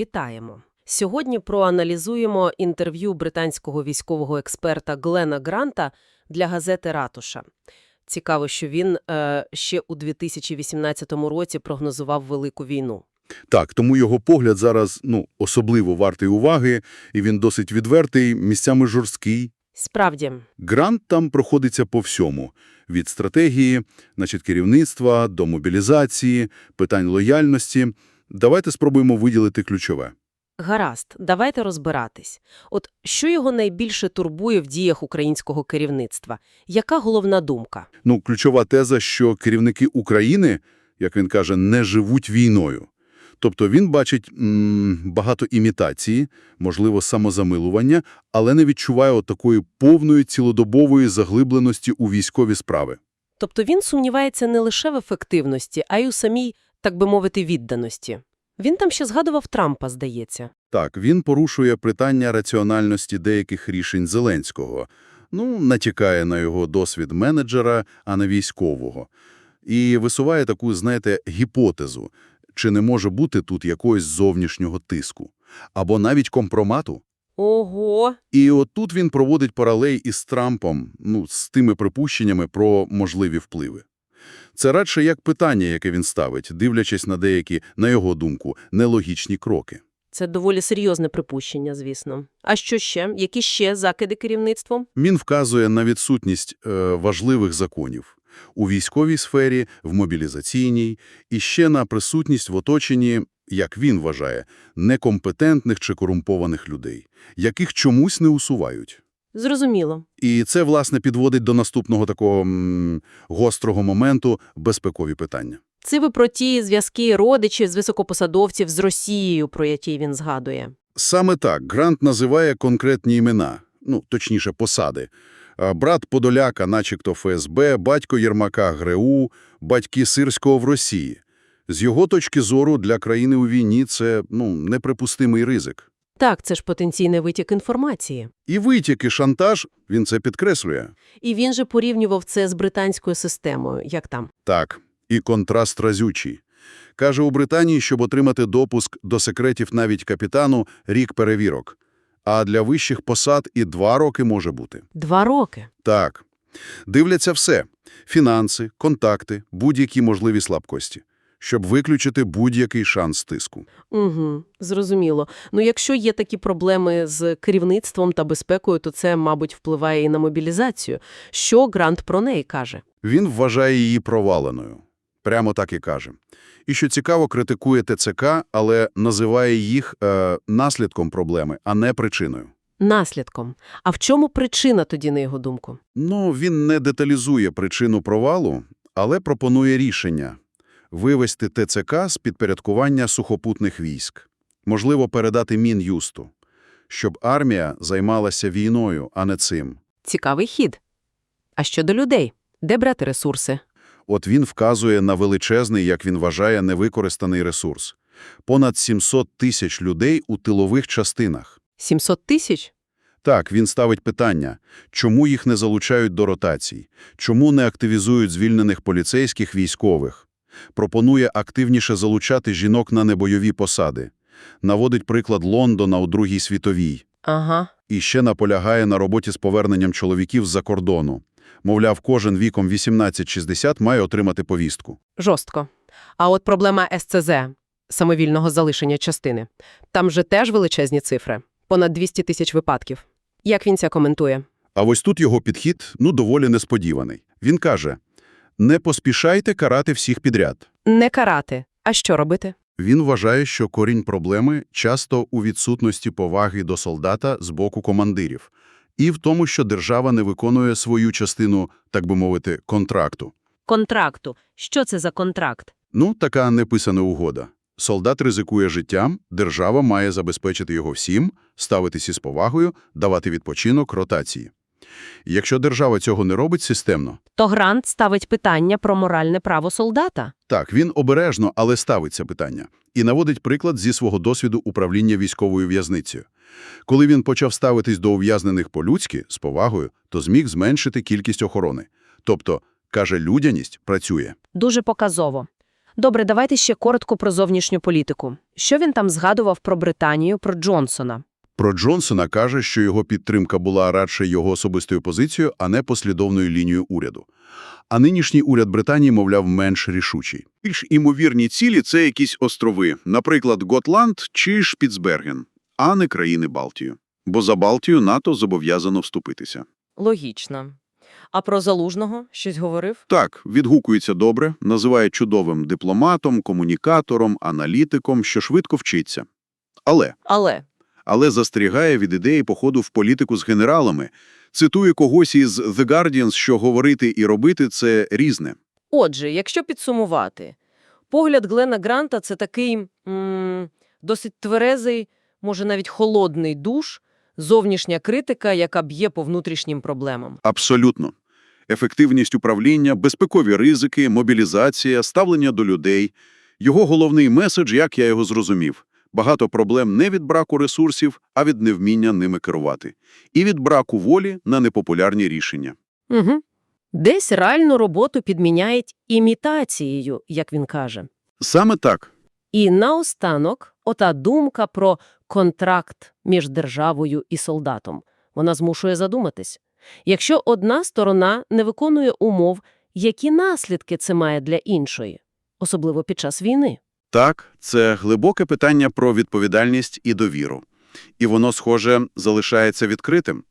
Вітаємо! Сьогодні проаналізуємо інтерв'ю британського військового експерта Глена Гранта для газети «Ратуша». Цікаво, що він е, ще у 2018 році прогнозував велику війну. Так, тому його погляд зараз ну, особливо вартий уваги, і він досить відвертий, місцями жорсткий. Справді, Грант там проходиться по всьому. Від стратегії, значить, керівництва, до мобілізації, питань лояльності. Давайте спробуємо виділити ключове. гаразд, давайте розбиратись. От що його найбільше турбує в діях українського керівництва? Яка головна думка? Ну, ключова теза, що керівники України, як він каже, не живуть війною. Тобто він бачить м, багато імітації, можливо, самозамилування, але не відчуває такої повної цілодобової заглибленості у військові справи. Тобто він сумнівається не лише в ефективності, а й у самій, так би мовити, відданості. Він там ще згадував Трампа, здається. Так, він порушує питання раціональності деяких рішень Зеленського. Ну, натякає на його досвід менеджера, а не військового. І висуває таку, знаєте, гіпотезу, чи не може бути тут якогось зовнішнього тиску, або навіть компромату. Ого! І от тут він проводить паралель із Трампом, ну, з тими припущеннями про можливі впливи. Це радше як питання, яке він ставить, дивлячись на деякі, на його думку, нелогічні кроки. Це доволі серйозне припущення, звісно. А що ще? Які ще закиди керівництвом? Він вказує на відсутність е, важливих законів у військовій сфері, в мобілізаційній і ще на присутність в оточенні, як він вважає, некомпетентних чи корумпованих людей, яких чомусь не усувають. Зрозуміло. І це, власне, підводить до наступного такого м, гострого моменту – безпекові питання. Це ви про ті зв'язки родичів з високопосадовців з Росією, про які він згадує. Саме так Грант називає конкретні імена, ну, точніше, посади. Брат Подоляка, начебто ФСБ, батько Єрмака ГРУ, батьки Сирського в Росії. З його точки зору, для країни у війні це ну, неприпустимий ризик. Так, це ж потенційний витік інформації. І витік, і шантаж, він це підкреслює. І він же порівнював це з британською системою. Як там? Так, і контраст разючий. Каже, у Британії, щоб отримати допуск до секретів навіть капітану, рік перевірок. А для вищих посад і два роки може бути. Два роки. Так. Дивляться все – фінанси, контакти, будь-які можливі слабкості, щоб виключити будь-який шанс тиску. Угу, зрозуміло. Ну, якщо є такі проблеми з керівництвом та безпекою, то це, мабуть, впливає і на мобілізацію. Що Грант про неї каже? Він вважає її проваленою. Прямо так і каже. І що цікаво, критикує ТЦК, але називає їх е, наслідком проблеми, а не причиною. Наслідком. А в чому причина тоді, на його думку? Ну, він не деталізує причину провалу, але пропонує рішення – вивести ТЦК з підпорядкування сухопутних військ. Можливо, передати Мін'юсту, щоб армія займалася війною, а не цим. Цікавий хід. А щодо людей? Де брати ресурси? От він вказує на величезний, як він вважає, невикористаний ресурс. Понад 700 тисяч людей у тилових частинах. 700 тисяч? Так, він ставить питання, чому їх не залучають до ротацій, чому не активізують звільнених поліцейських військових. Пропонує активніше залучати жінок на небойові посади. Наводить приклад Лондона у Другій світовій. Ага. І ще наполягає на роботі з поверненням чоловіків з-за кордону. Мовляв, кожен віком 18-60 має отримати повістку. Жорстко. А от проблема СЦЗ – самовільного залишення частини. Там же теж величезні цифри. Понад 200 тисяч випадків. Як він це коментує? А ось тут його підхід, ну, доволі несподіваний. Він каже, не поспішайте карати всіх підряд. Не карати. А що робити? Він вважає, що корінь проблеми часто у відсутності поваги до солдата з боку командирів і в тому, що держава не виконує свою частину, так би мовити, контракту. Контракту. Що це за контракт? Ну, така неписана угода. Солдат ризикує життям, держава має забезпечити його всім, ставитись із повагою, давати відпочинок, ротації. Якщо держава цього не робить системно, То Грант ставить питання про моральне право солдата. Так, він обережно, але ставить це питання. І наводить приклад зі свого досвіду управління військовою в'язницею. Коли він почав ставитись до ув'язнених по-людськи, з повагою, то зміг зменшити кількість охорони. Тобто, каже, людяність працює. Дуже показово. Добре, давайте ще коротко про зовнішню політику. Що він там згадував про Британію, про Джонсона? Про Джонсона каже, що його підтримка була радше його особистою позицією, а не послідовною лінією уряду. А нинішній уряд Британії, мовляв, менш рішучий. Більш імовірні цілі – це якісь острови, наприклад, Готланд чи Шпіцберген, а не країни Балтії. Бо за Балтію НАТО зобов'язано вступитися. Логічно. А про Залужного щось говорив? Так, відгукується добре, називає чудовим дипломатом, комунікатором, аналітиком, що швидко вчиться. Але, Але але застерігає від ідеї походу в політику з генералами. Цитує когось із The Guardian, що говорити і робити – це різне. Отже, якщо підсумувати, погляд Глена Гранта – це такий м досить тверезий, може навіть холодний душ, зовнішня критика, яка б'є по внутрішнім проблемам. Абсолютно. Ефективність управління, безпекові ризики, мобілізація, ставлення до людей. Його головний меседж, як я його зрозумів. Багато проблем не від браку ресурсів, а від невміння ними керувати. І від браку волі на непопулярні рішення. Угу. Десь реальну роботу підміняють імітацією, як він каже. Саме так. І наостанок ота думка про контракт між державою і солдатом. Вона змушує задуматись. Якщо одна сторона не виконує умов, які наслідки це має для іншої, особливо під час війни? Так, це глибоке питання про відповідальність і довіру. І воно, схоже, залишається відкритим.